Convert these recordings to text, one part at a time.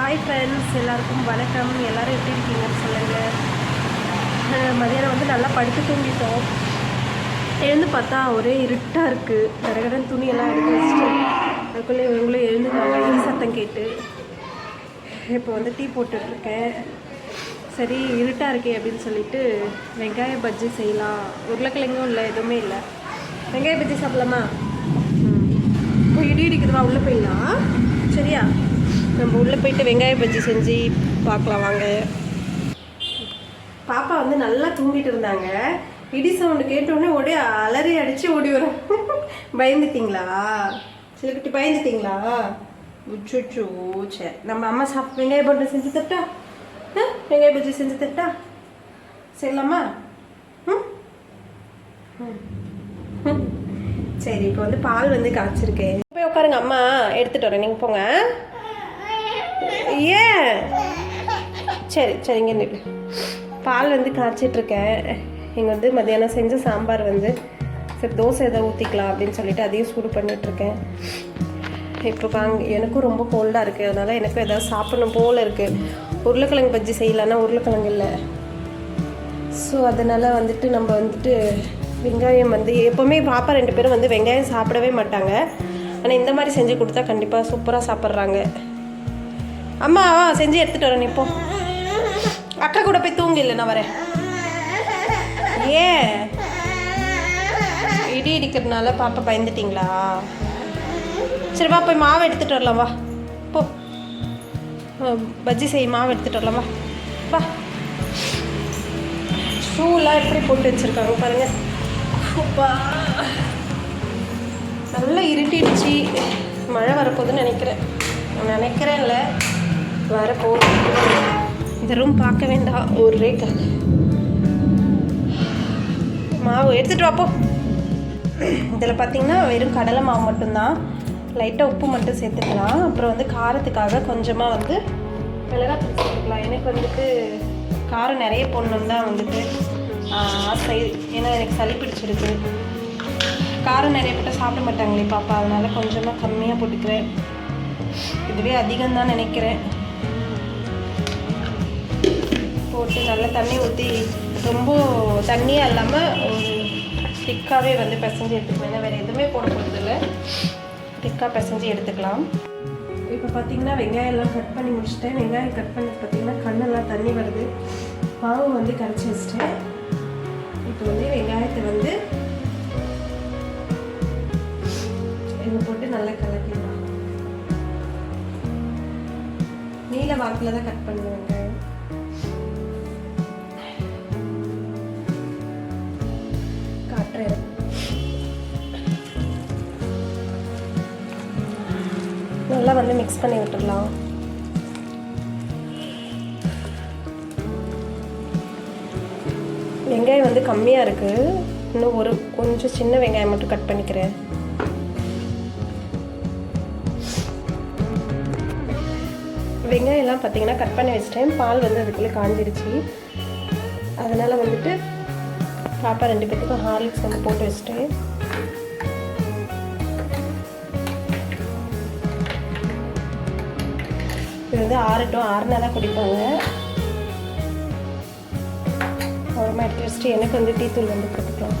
Hi friends எல்லாருக்கும் வணக்கம். எல்லாரும் எப்படி இருக்கீங்கன்னு சொல்லுங்கள் மதியானம் வந்து நல்லா படுத்து தூங்கிட்டோம். எழுந்து பார்த்தா ஒரே இருட்டாக இருக்குது கடகடன் துணியெல்லாம் எடுத்து வச்சுட்டு அதுக்குள்ளே இவங்களும் எழுந்துட்டாங்க. இடி சத்தம் கேட்டு. இப்போ வந்து டீ போட்டுட்ருக்கேன். சரி இருட்டாக இருக்கே அப்படின்னு சொல்லிட்டு வெங்காய பஜ்ஜி செய்யலாம். உருளைக்கிழங்கும் இல்லை எதுவுமே இல்லை. வெங்காய பஜ்ஜி சாப்பிடலாமா? இப்போ இடி இடிக்குதுவா உள்ளே போயிடலாம். சரியா? நம்ம உள்ளே போயிட்டு வெங்காய பஜ்ஜி செஞ்சு பார்க்கலாம் வாங்க. பாப்பா வந்து நல்லா தூங்கிட்டு இருந்தாங்க. இடி சவுண்டு கேட்டோடனே ஒரே அலறி அடித்து ஓடி வரும். பயந்துட்டீங்களா? குட்டி பயந்துட்டீங்களா? உச்சுச்சோ சே நம்ம அம்மா சாப்பிட்டு வெங்காய பஜ்ஜி செஞ்சு தட்டா? ஆ? வெங்காய பஜ்ஜி செஞ்சு தட்டா? செய்யலாமா? ம்? ம். சரி இப்போ வந்து பால் வந்து காய்ச்சிருக்கேன். போய் உட்காருங்க அம்மா. எடுத்துகிட்டு வரேன். நீங்கள் போங்க ஏன் சரி சரிங்க பால் வந்து காய்ச்சிட்ருக்கேன். இங்கே வந்து மத்தியானம் செஞ்ச சாம்பார் வந்து சரி தோசை எதாவது ஊற்றிக்கலாம் அப்படின்னு சொல்லிட்டு அதையும் சூடு பண்ணிகிட்ருக்கேன் இப்போ காங் எனக்கும் ரொம்ப கோல்டாக இருக்குது அதனால் எனக்கும் எதாவது சாப்பிடணும் போல் இருக்குது உருளைக்கிழங்கு பஜ்ஜி செய்யலான்னா உருளைக்கிழங்கு இல்லை. ஸோ அதனால் வந்துட்டு நம்ம வந்துட்டு வெங்காயம் வந்து எப்போவுமே பாப்பா ரெண்டு பேரும் வந்து வெங்காயம் சாப்பிடவே மாட்டாங்க. ஆனால் இந்த மாதிரி செஞ்சு கொடுத்தா கண்டிப்பாக சூப்பராக சாப்பிட்றாங்க. அம்மா வா, செஞ்சு எடுத்துகிட்டு வரேன் இப்போ அக்கா கூட போய் தூங்க இல்லை நான் வரேன். ஏன்? இடி இடிக்கிறதுனால பாப்பா பயந்துட்டீங்களா? சரி வா போய் மாவு எடுத்துகிட்டு வரலாம் வா. போ. பஜ்ஜி செய் மாவு எடுத்துகிட்டு வரலாம் வா. வா. ஷூலாம் எப்படி போட்டு வச்சுருக்காங்க பாருங்க. அப்பா. நல்லா இருட்டிடுச்சு. மழை வரப்போகுதுன்னு நினைக்கிறேன். நினைக்கிறேன்ல. வரப்போகுது இந்த ரூம் பார்க்க வேண்டாம் ஒரு ரேக்க மாவு எடுத்துகிட்டு வாப்போ இதில் பார்த்தீங்கன்னா வெறும் கடலை மாவு மட்டும்தான். லைட்டாக உப்பு மட்டும் சேர்த்துக்கலாம். அப்புறம் வந்து காரத்துக்காக கொஞ்சமாக வந்து மிளகாத்தூள் சேர்த்துக்கலாம். எனக்கு வந்துட்டு காரம் நிறைய போடணும் தான் வந்துட்டு ஆசை. ஏன்னா எனக்கு சளி பிடிச்சிருக்கு. காரம் நிறைய போட்டால் சாப்பிட மாட்டாங்களே பாப்பா. அதனால கொஞ்சமாக கம்மியாக போட்டுக்கிறேன். இதுவே அதிகம் தான் நினைக்கிறேன். போட்டு நல்லா தண்ணி ஊற்றி ரொம்ப தண்ணியாக இல்லாமல் ஒரு திக்காகவே வந்து பிசைஞ்சு எடுத்துக்கலாம். ஏன்னா வேறு எதுவுமே போட போகிறதில்ல திக்காக பிசைஞ்சு எடுத்துக்கலாம். இப்போ பார்த்தீங்கன்னா வெங்காயம் எல்லாம் கட் பண்ணி முடிச்சிட்டேன். வெங்காயம் கட் பண்ணி பார்த்தீங்கன்னா கண்ணெல்லாம் தண்ணி வருது. மாவு வந்து கரைச்சி வச்சிட்டேன். இப்போ வந்து வெங்காயத்தை வந்து இதை போட்டு நல்லா கலக்கிடலாம். நீல வாக்கில் தான் கட் பண்ணுவேன் வெங்காயம். காட்டுறேன் நல்லா வந்து மிக்ஸ் பண்ணி விட்டுடலாம். வெங்காயம் வந்து கம்மியாக இருக்குது இன்னும் ஒரு கொஞ்சம் சின்ன வெங்காயம் மட்டும் கட் பண்ணிக்கிறேன். வெங்காயம்லாம் பார்த்தீங்கன்னா கட் பண்ணி வச்சிட்டேன். பால் வந்து அதுக்குள்ளே காஞ்சிருச்சு. அதனால் வந்துட்டு பாப்பா ரெண்டு பேத்துக்கும் ஹார்லிக்ஸ் வந்து போட்டு வச்சுட்டு. இது வந்து ஆறட்டும் ஆறுனா தான் குடிப்பாங்க. அப்புறமா எடுத்து வச்சுட்டு எனக்கு வந்து டீ தூள் வந்து போட்டுக்கலாம்.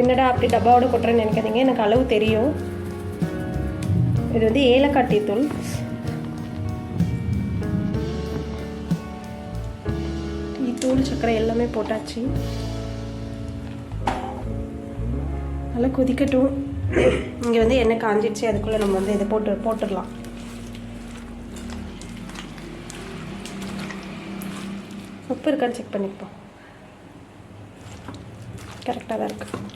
என்னடா அப்படி டப்பாவோட கொட்டுறேன்னு நினைக்காதீங்க எனக்கு அளவு தெரியும். இது வந்து ஏலக்காய் டீத்தூள் தூள் சக்கரை சர்க்கரை எல்லாமே போட்டாச்சு. நல்லா கொதிக்கட்டும். இங்கே வந்து எண்ணெய் காஞ்சிடுச்சு அதுக்குள்ளே நம்ம வந்து இதை போட்டு போட்டுடலாம். உப்பு இருக்கான்னு செக் பண்ணிப்போம். கரெக்டாக தான் இருக்குது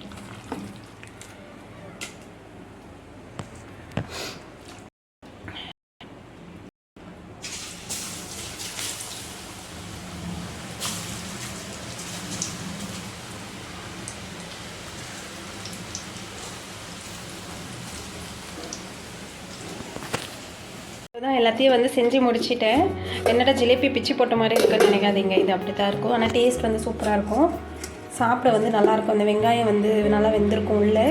தான் எல்லாத்தையும் வந்து செஞ்சு முடிச்சிட்டேன். என்னடா ஜிலேபி பிச்சு போட்ட மாதிரி இருக்குன்னு நினைக்காதீங்க. இது அப்படி தான் இருக்கும். ஆனால் டேஸ்ட் வந்து சூப்பராக இருக்கும். சாப்பிட வந்து நல்லாயிருக்கும் அந்த வெங்காயம் வந்து நல்லா வெந்திருக்கும் உள்ளே.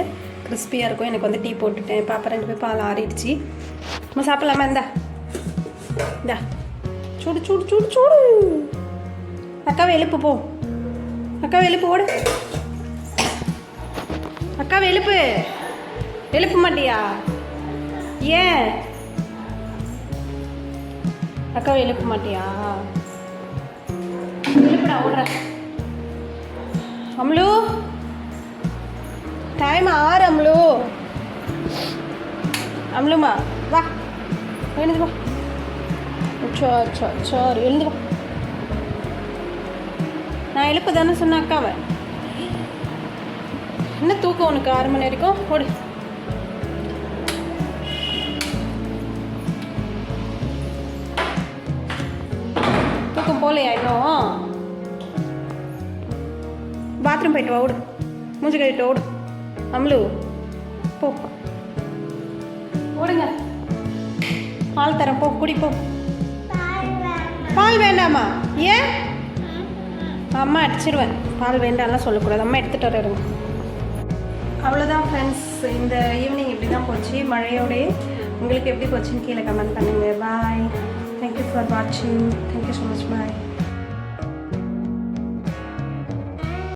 கிறிஸ்பியாக இருக்கும். எனக்கு வந்து டீ போட்டுட்டேன். பாப்பா ரெண்டு பேர் பால் ஆறிடுச்சு. நம்ம சாப்பிட்லாமா? இந்தா. இந்தா. சூடு சூடு சூடு சூடு. அக்காவை எழுப்பு போ. அக்காவை எழுப்பு ஓடு. அக்காவை எழுப்பு. எழுப்ப மாட்டியா? ஏன்? அக்காவை எழுப்ப மாட்டியா? எழுப்படா ஓடுற. அம்லு? டைம் ஆறு அம்லு. அம்லுமா வா. எழுந்துவா வா அச்சோ அச்சோ எழுந்துவா நான் எழுப்பு தானே சொன்ன அக்காவை? என்ன தூக்கம் உனக்கு? ஆறு மணி வரைக்கும்? ஓடு. பக்கம் போகலையா இன்னும்? பாத்ரூம் போயிட்டு ஓடு. மூஞ்சி கழிட்டு ஓடு. அம்லு போ. ஓடுங்க. பால் தரேன் போ குடிப்போம் பால் வேண்டாமா? ஏன்? அம்மா அடிச்சிருவேன். பால் வேண்டாம்லாம் சொல்லக்கூடாது. அம்மா எடுத்துகிட்டு வரேன் அவ்வளோதான் ஃப்ரெண்ட்ஸ் இந்த ஈவினிங் இப்படி தான் போச்சு. மழையோடே. உங்களுக்கு எப்படி போச்சுன்னு கீழே கமெண்ட் பண்ணுங்கள் பாய் for watching. Thank you so much. Bye.